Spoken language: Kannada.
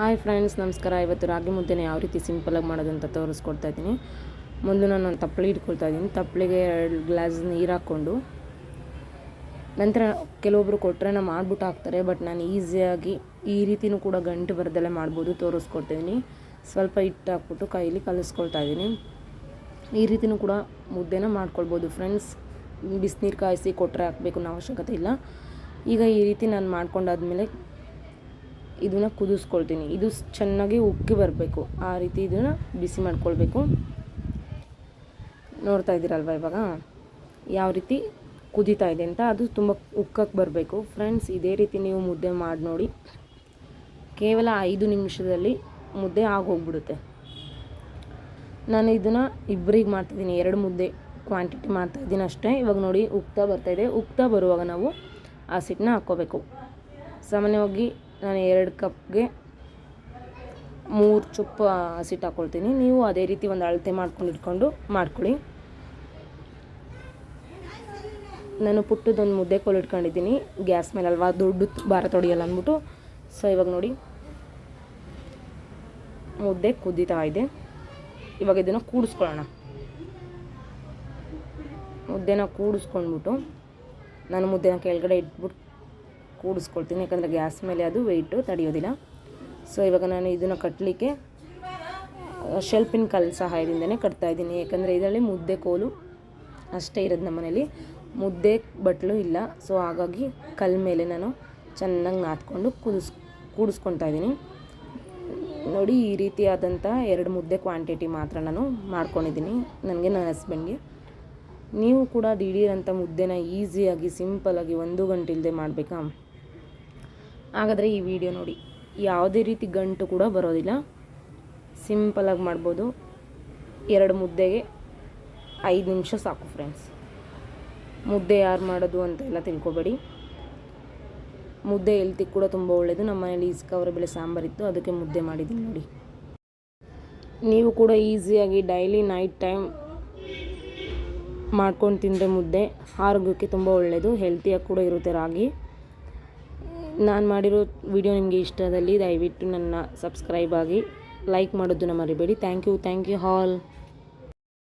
ಹಾಯ್ ಫ್ರೆಂಡ್ಸ್, ನಮಸ್ಕಾರ. ಇವತ್ತು ರಾಗಿ ಮುದ್ದೆನ ಯಾವ ರೀತಿ ಸಿಂಪಲಾಗಿ ಮಾಡೋದು ಅಂತ ತೋರಿಸ್ಕೊಡ್ತಾ ಇದ್ದೀನಿ. ಮೊದಲು ನಾನು ಒಂದು ತಪ್ಪಲೆ ಇಟ್ಕೊಳ್ತಾ ಇದ್ದೀನಿ. ತಪ್ಪಳಿಗೆ ಎರಡು ಗ್ಲಾಸ್ ನೀರು ಹಾಕ್ಕೊಂಡು, ನಂತರ ಕೆಲವೊಬ್ಬರು ಕೊಟ್ಟರೆ ನಾನು ಮಾಡ್ಬಿಟ್ಟು ಹಾಕ್ತಾರೆ, ಬಟ್ ನಾನು ಈಸಿಯಾಗಿ ಈ ರೀತಿನೂ ಕೂಡ ಗಂಟು ಬರದಲ್ಲೇ ಮಾಡ್ಬೋದು ತೋರಿಸ್ಕೊಡ್ತಿದ್ದೀನಿ ಸ್ವಲ್ಪ ಹಿಟ್ಟು ಹಾಕ್ಬಿಟ್ಟು ಕೈಲಿ ಕಲಿಸ್ಕೊಳ್ತಾ ಇದ್ದೀನಿ. ಈ ರೀತಿನೂ ಕೂಡ ಮುದ್ದೆನ ಮಾಡ್ಕೊಳ್ಬೋದು ಫ್ರೆಂಡ್ಸ್. ಬಿಸಿನೀರು ಕಾಯಿಸಿ ಕೊಟ್ಟರೆ ಹಾಕಬೇಕು ಅನ್ನೋ ಅವಶ್ಯಕತೆ ಇಲ್ಲ. ಈಗ ಈ ರೀತಿ ನಾನು ಮಾಡ್ಕೊಂಡಾದ್ಮೇಲೆ ಇದನ್ನು ಕುದಿಸ್ಕೊಳ್ತೀನಿ. ಇದು ಚೆನ್ನಾಗಿ ಉಕ್ಕಿ ಬರಬೇಕು. ಆ ರೀತಿ ಇದನ್ನು ಬಿಸಿ ಮಾಡ್ಕೊಳ್ಬೇಕು. ನೋಡ್ತಾ ಇದ್ದೀರಲ್ವ ಇವಾಗ? ಯಾವ ರೀತಿ ಕುದೀತಾ ಇದೆ ಅಂತ ಅದು ತುಂಬ ಉಕ್ಕಕ್ಕೆ ಬರಬೇಕು. ಫ್ರೆಂಡ್ಸ್, ಇದೇ ರೀತಿ ನೀವು ಮುದ್ದೆ ಮಾಡಿ ನೋಡಿ. ಕೇವಲ ಐದು ನಿಮಿಷದಲ್ಲಿ ಮುದ್ದೆ ಆಗೋಗ್ಬಿಡುತ್ತೆ. ನಾನು ಇದನ್ನು ಇಬ್ಬರಿಗೆ ಮಾಡ್ತಿದ್ದೀನಿ. ಎರಡು ಮುದ್ದೆ ಕ್ವಾಂಟಿಟಿ ಮಾಡ್ತಾ ಇದ್ದೀನಿ ಅಷ್ಟೇ. ಇವಾಗ ನೋಡಿ, ಉಕ್ತಾ ಬರ್ತಾಯಿದೆ ಉಕ್ತಾ ಬರುವಾಗ ನಾವು ಆ ಸಿಟ್ಟನ್ನ ಹಾಕ್ಕೋಬೇಕು. ಸಾಮಾನ್ಯವಾಗಿ ನಾನು ಎರಡು ಕಪ್ಗೆ ಮೂರು ಚುಪ್ಪ ಹಸಿಟ್ಟು ಹಾಕ್ಕೊಳ್ತೀನಿ ನೀವು ಅದೇ ರೀತಿ ಒಂದು ಅಳತೆ ಮಾಡ್ಕೊಂಡು ಇಟ್ಕೊಂಡು ಮಾಡ್ಕೊಳ್ಳಿ. ನಾನು ಪುಟ್ಟದೊಂದು ಮುದ್ದೆ ಕೋಲು ಇಟ್ಕೊಂಡಿದ್ದೀನಿ. ಗ್ಯಾಸ್ ಮೇಲೆ ಅಲ್ವಾ? ದೊಡ್ಡ ಭಾರ ತೊಡಿಯಲ್ಲ ಅಂದ್ಬಿಟ್ಟು. ಸೊ ಇವಾಗ ನೋಡಿ. ಮುದ್ದೆ ಕುದೀತಾ ಇದೆ. ಇವಾಗ ಇದನ್ನು ಕೂಡಿಸ್ಕೊಳ್ಳೋಣ. ಮುದ್ದೆನ ಕೂಡಿಸ್ಕೊಂಡ್ಬಿಟ್ಟು ನಾನು ಮುದ್ದೆನ ಕೆಳಗಡೆ ಇಟ್ಬಿಟ್ಟು ಕೂಡಿಸ್ಕೊಳ್ತೀನಿ, ಯಾಕಂದರೆ ಗ್ಯಾಸ್ ಮೇಲೆ ಅದು ವೆಯ್ಟು ತಡೆಯೋದಿಲ್ಲ. ಸೊ ಇವಾಗ ನಾನು ಇದನ್ನು ಕಟ್ಟಲಿಕ್ಕೆ ಶೆಲ್ಪಿನ ಕಲ್ಲು ಸಹಾಯದಿಂದನೇ ಕಟ್ತಾ ಇದ್ದೀನಿ. ಯಾಕಂದರೆ ಇದರಲ್ಲಿ ಮುದ್ದೆ ಕೋಲು ಅಷ್ಟೇ ಇರೋದು ನಮ್ಮ ಮನೇಲಿ. ಮುದ್ದೆ ಬಟ್ಲು ಇಲ್ಲ. ಸೊ ಹಾಗಾಗಿ ಕಲ್ ಮೇಲೆ ನಾನು ಚೆನ್ನಾಗಿ ನಾದ್ಕೊಂಡು ಕುದಿಸ್ ಕೂಡಿಸ್ಕೊತಾ ಇದ್ದೀನಿ. ನೋಡಿ, ಈ ರೀತಿಯಾದಂಥ ಎರಡು ಮುದ್ದೆ ಕ್ವಾಂಟಿಟಿ ಮಾತ್ರ ನಾನು ಮಾಡ್ಕೊಂಡಿದ್ದೀನಿ ನನಗೆ, ನನ್ನ ಹಸ್ಬೆಂಡ್ಗೆ ನೀವು ಕೂಡ ದಿಢೀರಂಥ ಮುದ್ದೆನ ಈಸಿಯಾಗಿ ಸಿಂಪಲಾಗಿ ಒಂದು ಗಂಟೆ ಇಲ್ಲದೆ ಮಾಡಬೇಕಾ? ಹಾಗಾದರೆ ಈ ವಿಡಿಯೋ ನೋಡಿ. ಯಾವುದೇ ರೀತಿ ಗಂಟು ಕೂಡ ಬರೋದಿಲ್ಲ. ಸಿಂಪಲಾಗಿ ಮಾಡ್ಬೋದು. ಎರಡು ಮುದ್ದೆಗೆ ಐದು ನಿಮಿಷ ಸಾಕು ಫ್ರೆಂಡ್ಸ್ ಮುದ್ದೆ ಯಾರು ಮಾಡೋದು ಅಂತ ಎಲ್ಲ ತಿಳ್ಕೊಬೇಡಿ. ಮುದ್ದೆ ಎಲ್ತಿ ಕೂಡ ತುಂಬ ಒಳ್ಳೆಯದು ನಮ್ಮ ಮನೇಲಿ ಇಸ್ಕವರ ಬೆಳೆ ಸಾಂಬಾರಿತ್ತು ಅದಕ್ಕೆ ಮುದ್ದೆ ಮಾಡಿದ್ದೀನಿ ನೋಡಿ. ನೀವು ಕೂಡ ಈಸಿಯಾಗಿ ಡೈಲಿ ನೈಟ್ ಟೈಮ್ ಮಾಡ್ಕೊಂಡು ತಿಂದರೆ ಮುದ್ದೆ ಆರೋಗ್ಯಕ್ಕೆ ತುಂಬ ಒಳ್ಳೆಯದು ಹೆಲ್ತಿಯಾಗಿ ಕೂಡ ಇರುತ್ತೆ ರಾಗಿ. ನಾನು ಮಾಡಿರೋ ವಿಡಿಯೋ ನಿಮಗೆ ಇಷ್ಟದಲ್ಲಿ ದಯವಿಟ್ಟು ನನ್ನ ಸಬ್ಸ್ಕ್ರೈಬ್ ಆಗಿ ಲೈಕ್ ಮಾಡೋದನ್ನು ಮರಿಬೇಡಿ. Thank you thank you all.